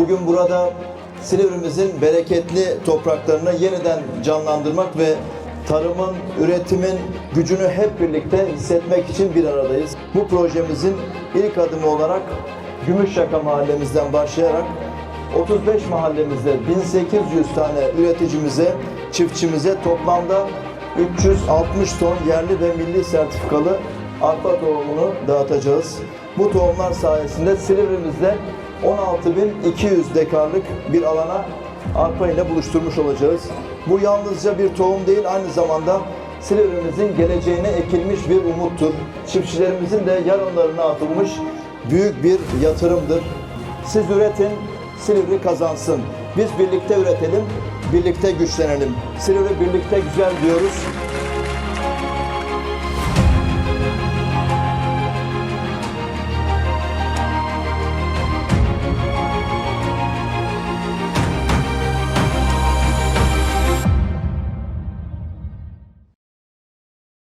Bugün burada Silivrimizin bereketli topraklarını yeniden canlandırmak ve tarımın, üretimin gücünü hep birlikte hissetmek için bir aradayız. Bu projemizin ilk adımı olarak Gümüşşaka mahallemizden başlayarak 35 mahallemizde 1800 tane üreticimize, çiftçimize toplamda 360 ton yerli ve milli sertifikalı arpa tohumunu dağıtacağız. Bu tohumlar sayesinde Silivrimizde 16.200 dekarlık bir alana arpa ile buluşturmuş olacağız. Bu yalnızca bir tohum değil, aynı zamanda Silivrimizin geleceğine ekilmiş bir umuttur. Çiftçilerimizin de yarınlarına atılmış büyük bir yatırımdır. Siz üretin, Silivri kazansın. Biz birlikte üretelim, birlikte güçlenelim. Silivri birlikte güzel diyoruz.